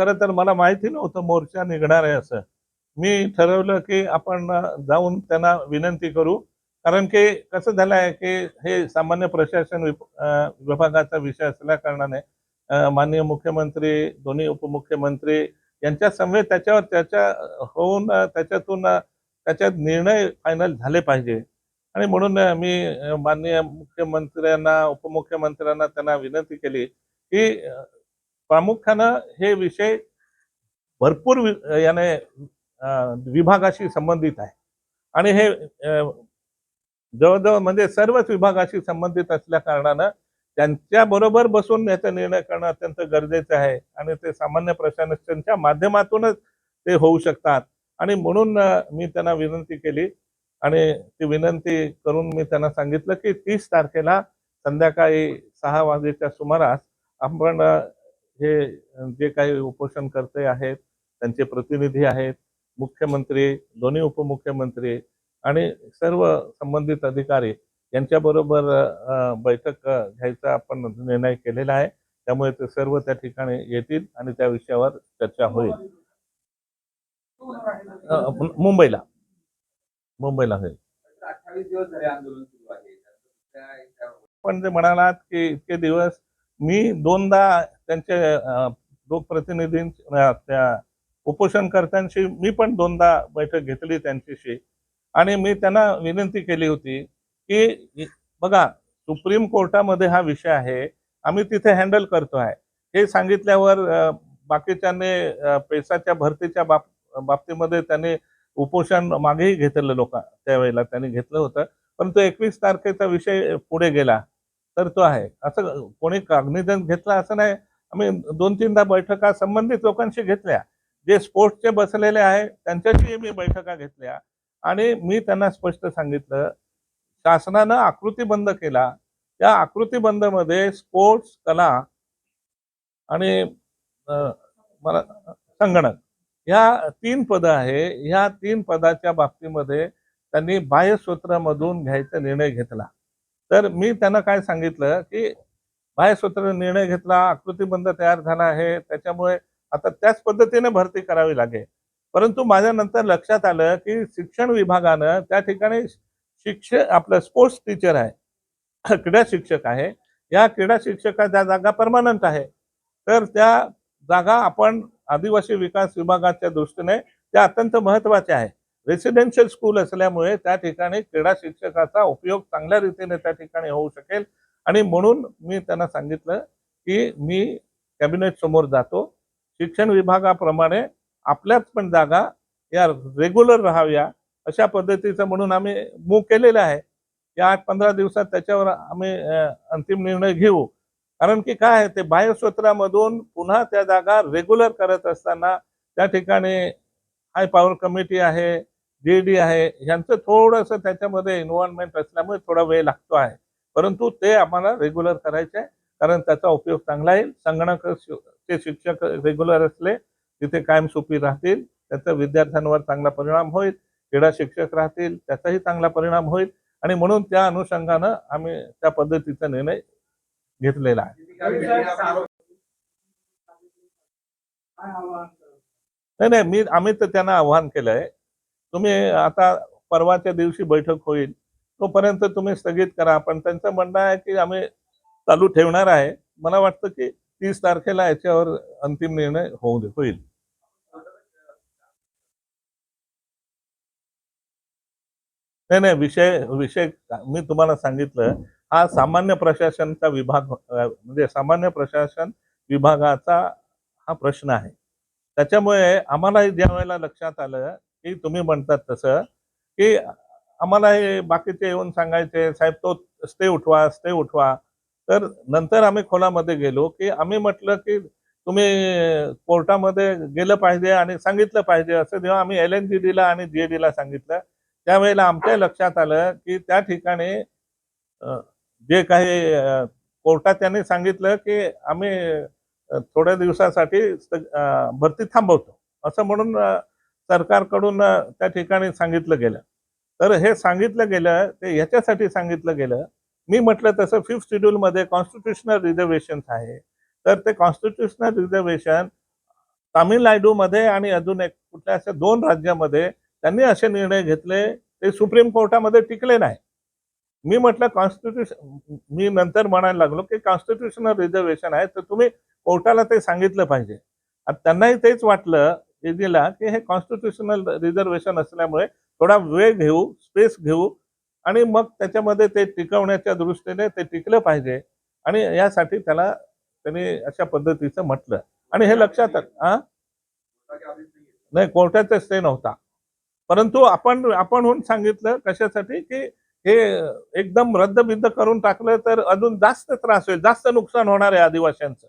खरं तर मला माहिती नव्हतं मोर्चा निघणार आहे असं. मी ठरवलं की आपण जाऊन त्यांना विनंती करू. कारण की कसं झालं आहे की हे सामान्य प्रशासन विभागाचा विषय असल्या कारणाने माननीय मुख्यमंत्री दोन्ही उपमुख्यमंत्री यांच्या समवेत त्याच्यावर त्याच्या होऊन त्याच्यातून त्याच्यात निर्णय फायनल झाले पाहिजे. आणि म्हणून मी माननीय मुख्यमंत्र्यांना उपमुख्यमंत्र्यांना त्यांना विनंती केली की प्रामुख्यानं हे विषय भरपूर याने विभागाशी संबंधित आहे. आणि हे जवळजवळ म्हणजे सर्वच विभागाशी संबंधित असल्या कारणानं त्यांच्या बरोबर बसून याचा निर्णय करणं अत्यंत गरजेचं आहे. आणि ते सामान्य प्रशासनाच्या माध्यमातूनच ते होऊ शकतात. आणि म्हणून मी त्यांना विनंती केली. आणि ती विनंती करून मी त्यांना सांगितलं की तीस तारखेला संध्याकाळी सहा वाजेच्या सुमारास आपण हे जे काही उपोषणकर्ते आहेत त्यांचे प्रतिनिधी आहेत मुख्यमंत्री दोन्ही उपमुख्यमंत्री आणि सर्व संबंधित अधिकारी यांच्याबरोबर बैठक घ्यायचा आपण निर्णय केलेला आहे. त्यामुळे ते सर्व त्या ठिकाणी येतील आणि त्या विषयावर चर्चा होईल. मुंबईला. मुंबईला होईल. आंदोलन सुरू आहे पण ते म्हणालात की इतके दिवस मी दोनदा त्यांचे लोकप्रतिनिधी त्या उपोषणकर्त्यांशी मी पण दोनदा बैठक घेतली त्यांच्याशी. आणि मी त्यांना विनंती केली होती की बघा सुप्रीम कोर्टामध्ये हा विषय आहे आम्ही तिथे हँडल करतो आहे हे सांगितल्यावर अ, बाकीच्यांनी पैशाच्या भरतीच्या बाब बाबतीमध्ये त्यांनी उपोषण मागेही घेतलेलं लोक त्यावेळेला त्यांनी घेतलं होतं. परंतु एकवीस तारखेचा विषय पुढे गेला तर तो आहे. असं कोणी कॉग्निझन्स घेतला असं नाही. आम्ही दोन तीनदा बैठका संबंधित लोकांशी घेतल्या. जे स्पोर्ट्सचे बसलेले आहे त्यांच्याशी मी बैठका घेतल्या. आणि मी त्यांना स्पष्ट सांगितलं शासनानं आकृतीबंध केला. त्या आकृतीबंधमध्ये स्पोर्ट्स कला आणि मला संगणक ह्या तीन पदं आहे. ह्या तीन पदाच्या बाबतीमध्ये त्यांनी बाह्यसूत्रामधून घ्यायचा निर्णय घेतला. तर मी त्यांना काय सांगितलं की बाह्यसूत्र निर्णय घेतला आकृतीबंध तयार झाला आहे त्याच्यामुळे आता त्याच पद्धतीने भरती करावी लागेल. परंतु माझ्या नंतर लक्षात आलं की शिक्षण विभागानं त्या ठिकाणी शिक्षक आपलं स्पोर्ट्स टीचर आहे क्रीडा शिक्षक आहे या क्रीडा शिक्षकाच्या जागा परमानंट आहे. तर त्या जागा आपण आदिवासी विकास विभागाच्या दृष्टीने त्या अत्यंत महत्त्वाच्या आहे. रेसिडेन्शियल स्कूल असल्यामुळे त्या ठिकाणी क्रीडा शिक्षकाचा उपयोग चांगल्या रीतीने त्या ठिकाणी होऊ शकेल. आणि म्हणून मी त्यांना सांगितलं की मी कॅबिनेट समोर जातो. शिक्षण विभागाप्रमाणे आपल्याच पण जागा या रेग्युलर राहाव्या अशा पद्धतीचं म्हणून आम्ही मूव केलेलं आहे. या आठ पंधरा दिवसात त्याच्यावर आम्ही अंतिम निर्णय घेऊ. कारण की काय आहे ते बाह्यसूत्रामधून पुन्हा त्या जागा रेग्युलर करत असताना त्या ठिकाणी हाय पॉवर कमिटी आहे जे डी आहे ह्यांचं थोडंसं त्याच्यामध्ये इन्व्हॉल्वमेंट असल्यामुळे थोडा वेळ लागतो आहे. परंतु ते आम्हाला रेग्युलर करायचे आहे कारण त्याचा उपयोग चांगला येईल. संगणक शिक्षक रेग्युलर असले तिथे कायमसोपी राहतील त्याचा विद्यार्थ्यांवर चांगला परिणाम होईल क्रीडा शिक्षक राहतील त्याचाही चांगला परिणाम होईल. आणि म्हणून त्या अनुषंगानं आम्ही त्या पद्धतीचा निर्णय घेतलेला आहे. नाही नाही मी आम्ही तर त्यांना आव्हान केलंय. तुम्ही आता परवाच्या दिवशी बैठक होईल. तोपर्यंत तुम्ही स्थगित करा. पण त्यांचं म्हणणं आहे की आम्ही चालू ठेवणार आहे. मला वाटतं की तीस तारखेला याच्यावर अंतिम निर्णय होऊ दे होईल. नाही नाही विषय विषय मी तुम्हाला सांगितलं हा सामान्य प्रशासनचा विभाग म्हणजे सामान्य प्रशासन विभागाचा हा प्रश्न आहे. त्याच्यामुळे आम्हाला ज्या वेळेला लक्षात आलं की तुम्ही म्हणतात तसं की आम्हाला हे बाकीचे येऊन सांगायचे साहेब तो स्टे उठवा स्टे उठवा. तर नंतर आम्ही खोलामध्ये गेलो की आम्ही म्हटलं की तुम्ही कोर्टामध्ये गेलं पाहिजे आणि सांगितलं पाहिजे असं जेव्हा आम्ही एल एन जी डीला आणि जी डीला सांगितलं त्यावेळेला आमच्या लक्षात आलं की त्या ठिकाणी जे काही कोर्टात त्यांनी सांगितलं की आम्ही थोड्या दिवसासाठी भरती थांबवतो. असं म्हणून सरकारकडून त्या ठिकाणी सांगितलं गेलं. तर हे सांगितलं गेलं ते ह्याच्यासाठी सांगितलं गेलं. मी म्हटलं तसं फिफ्थ शेड्यूलमध्ये कॉन्स्टिट्युशनल रिझर्वेशन आहे. तर ते कॉन्स्टिट्युशनल रिझर्वेशन तामिळनाडूमध्ये आणि अजून एक कुठल्या अशा दोन राज्यामध्ये त्यांनी असे निर्णय घेतले ते सुप्रीम कोर्टामध्ये टिकले नाही. मी म्हटलं कॉन्स्टिट्युशन मी नंतर म्हणायला लागलो की कॉन्स्टिट्युशनल रिझर्वेशन आहे तर तुम्ही कोर्टाला ते सांगितलं पाहिजे. त्यांनाही तेच वाटलं ईडीला की हे कॉन्स्टिट्युशनल रिझर्वेशन असल्यामुळे थोडा वेळ घेऊ स्पेस घेऊ आणि मग त्याच्यामध्ये ते टिकवण्याच्या दृष्टीने ते टिकलं पाहिजे. आणि यासाठी त्याला त्यांनी अशा पद्धतीचं म्हटलं. आणि हे लक्षात हा नाही कोर्टाचा स्टे नव्हता. परंतु आपण आपण होऊन सांगितलं कशासाठी की हे एकदम रद्दबिद्द करून टाकलं तर अजून जास्त त्रास होईल जास्त नुकसान होणार आहे आदिवासींचं.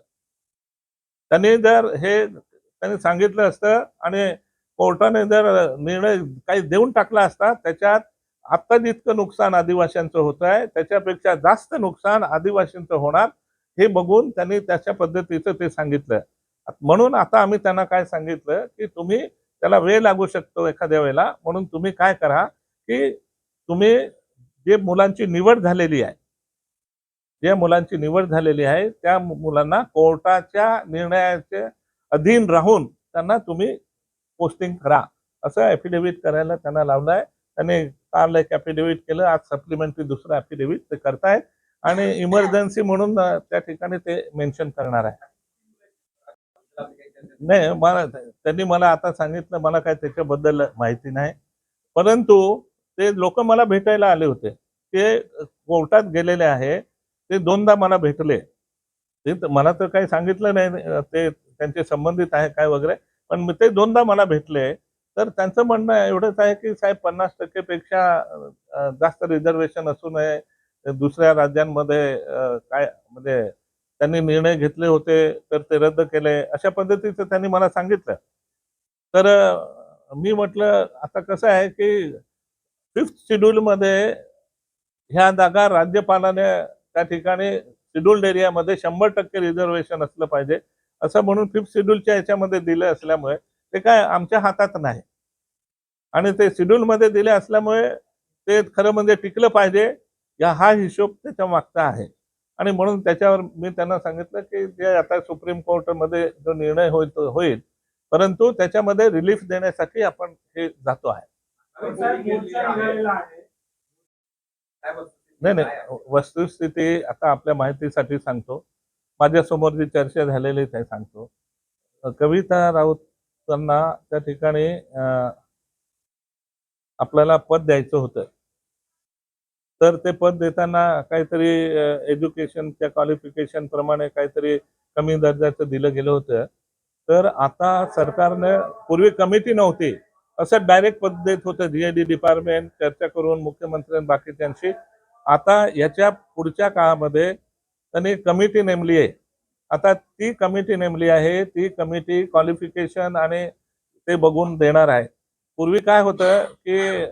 त्यांनी जर हे त्यांनी सांगितलं असतं आणि कोर्टाने जर निर्णय काही देऊन टाकला असता त्याच्यात आता जितकं नुकसान आदिवासींचं होत आहे त्याच्यापेक्षा जास्त नुकसान आदिवासींचं होणार हे बघून त्यांनी त्याच्या पद्धतीचं ते सांगितलं. म्हणून आता आम्ही त्यांना काय सांगितलं की तुम्ही त्याला वेळ लागू शकतो एखाद्या वेळेला म्हणून तुम्ही काय करा की तुम्ही जे मुलांची निवड झालेली आहे जे मुलांची निवड झालेली आहे त्या मुलांना कोर्टाच्या निर्णयाचे अधीन राहून त्यांना तुम्ही पोस्टिंग करा. असं ॲफिडेव्हिट करायला त्यांना लावलं आहे त्यांनी काल एक ॲफिडेव्हिट केलं. आज सप्लिमेंटरी दुसरं ॲफिडेव्हिट ते करतायत. आणि इमर्जन्सी म्हणून त्या ठिकाणी ते मेन्शन करणार आहे. नाही मला त्यांनी मला आता सांगितलं. मला काय त्याच्याबद्दल माहिती नाही. परंतु ते लोक मला भेटायला आले होते. ते कोर्टात गेलेले आहे. ते दोनदा मला भेटले. ते मला तर काही सांगितलं नाही. ते त्यांचे संबंधित आहे काय वगैरे. पण मी ते दोनदा मला भेटले. तर त्यांचं म्हणणं एवढंच आहे की साहेब पन्नास टक्केपेक्षा जास्त रिझर्वेशन असू नये. दुसऱ्या राज्यांमध्ये काय म्हणजे त्यांनी निर्णय घेतले होते तर ते रद्द केले. अशा पद्धतीचं त्यांनी मला सांगितलं. तर मी म्हटलं आता कसं आहे की फिफ्थ शेड्यूलमध्ये ह्या जागा राज्यपालाने त्या ठिकाणी शेड्युल्ड एरियामध्ये शंभर टक्के रिझर्वेशन असलं पाहिजे. असं म्हणून फिफ्थ शेड्यूलच्या याच्यामध्ये दिलं असल्यामुळे ते काय आमच्या हातात नाही. आणि ते शेड्यूलमध्ये दिले असल्यामुळे ते खरं म्हणजे टिकलं पाहिजे या हा हिशोब त्याच्या मागचा आहे. आणि म्हणून त्याच्यावर मी त्यांना सांगितलं की जे आता सुप्रीम कोर्टमध्ये जो निर्णय होईल तो होईल परंतु त्याच्यामध्ये रिलीफ देण्यासाठी आपण हे जातो आहे. नाही नाही? वस्तुस्थिती आता आपल्या माहितीसाठी सांगतो. माझ्यासमोर जी चर्चा झालेली ते सांगतो. कविता राऊतांना त्या ठिकाणी आपल्याला पद द्यायचं होतं. तर ते पद देताना काहीतरी एज्युकेशनच्या क्वालिफिकेशन प्रमाणे काहीतरी कमी दर्जाचं दिलं गेलं होतं. तर आता सरकारने पूर्वी कमिटी नव्हती असं डायरेक्ट पद देत होतं जीएडी डिपार्टमेंट चर्चा करून मुख्यमंत्र्यांनी बाकीच्यांशी. आता याच्या पुढच्या काळामध्ये त्यांनी कमिटी नेमली आहे. आता ती कमिटी नेमली आहे ती कमिटी क्वालिफिकेशन आणि ते बघून देणार आहे. पूर्वी काय होतं की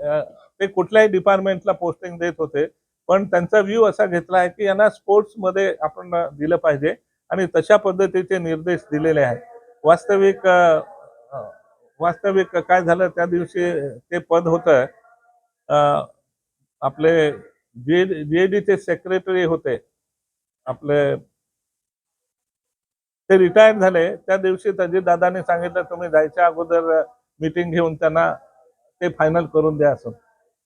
ते कुठल्याही डिपार्टमेंटला पोस्टिंग देत होते पण त्यांचा व्ह्यू असा घेतला आहे की यांना स्पोर्ट्समध्ये आपण दिलं पाहिजे आणि तशा पद्धतीचे निर्देश दिलेले आहेत. वास्तविक वास्तविक काय झालं त्या दिवशी ते पद होतं आपले जे जे डीचे सेक्रेटरी होते. आपले ते रिटायर झाले. त्या दिवशी तजी दादाने सांगितलं तुम्ही जायच्या अगोदर मीटिंग घेऊन त्यांना ते फायनल करून द्या असं.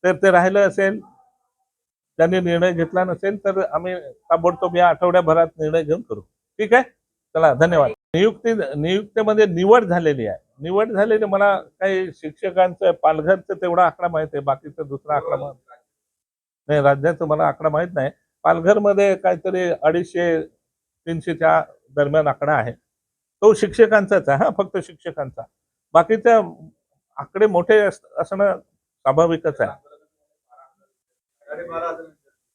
तर ते राहिलं असेल. त्यांनी निर्णय घेतला नसेल तर आम्ही ताबडतोब या आठवड्याभरात निर्णय घेऊन करू. ठीक आहे? चला धन्यवाद. नियुक्ती नियुक्तीमध्ये निवड झालेली आहे. निवड झालेली मला काही शिक्षकांचं पालघरचं तेवढा आकडा माहीत आहे बाकीचा दुसरा आकडा माहीत नाही राज्याचं मला आकडा माहीत नाही. पालघरमध्ये काहीतरी अडीचशे तीनशेच्या दरम्यान आकडा आहे. तो शिक्षकांचाच आहे हा फक्त शिक्षकांचा. बाकीच्या आकडे मोठे असणं स्वाभाविकच आहे.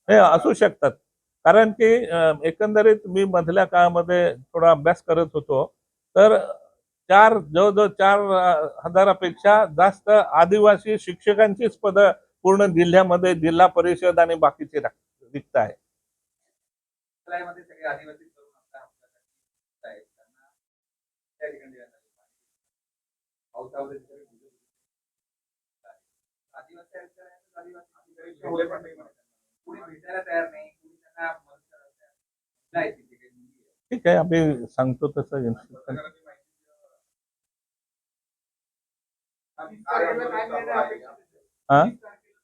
हे असू शकतात. कारण की एकंदरीत मी मधल्या काळामध्ये थोडा अभ्यास करत होतो तर चार जवळजवळ चार हजारापेक्षा जास्त आदिवासी शिक्षकांचीच पदं पूर्ण जिल्ह्यामध्ये जिल्हा परिषद आणि बाकीचे राख- रिक्त आहे मध्ये सगळे आदिवासी तरुण आता आपल्यासाठी आहेत. त्यांना त्या ठिकाणी. पावसामध्ये सगळे. आदिवासी आदिवासी म्हणत. कुणी भेटायला तयार नाही कुणी त्यांना मदत करायला तयार नाही. तिथे काही मुली. ठीक आहे आम्ही सांगतो तसं इन्स्ट्रक्शन पत्रकारांनी माहिती दिल्यावर तारखेला काय निर्णय अपेक्षित आहे? हा? वीस तारखेला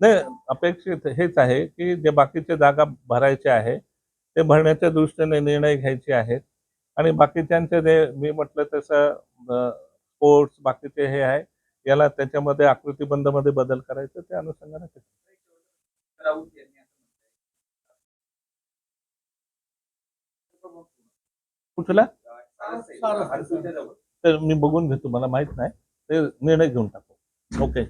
नाही अपेक्षित हेच आहे की जे बाकीच्या जागा भरायच्या आहे ते भरण्याच्या दृष्टीने निर्णय घ्यायचे आहेत आणि बाकीच्यांचे जे मी म्हटलं तसं स्पोर्ट्स बाकीचे हे आहे याला त्याच्यामध्ये आकृतीबंधमध्ये बदल करायचं त्या अनुषंगाने. कुठला. तर मी बघून घेतो मला माहीत नाही ते निर्णय घेऊन टाकू ओके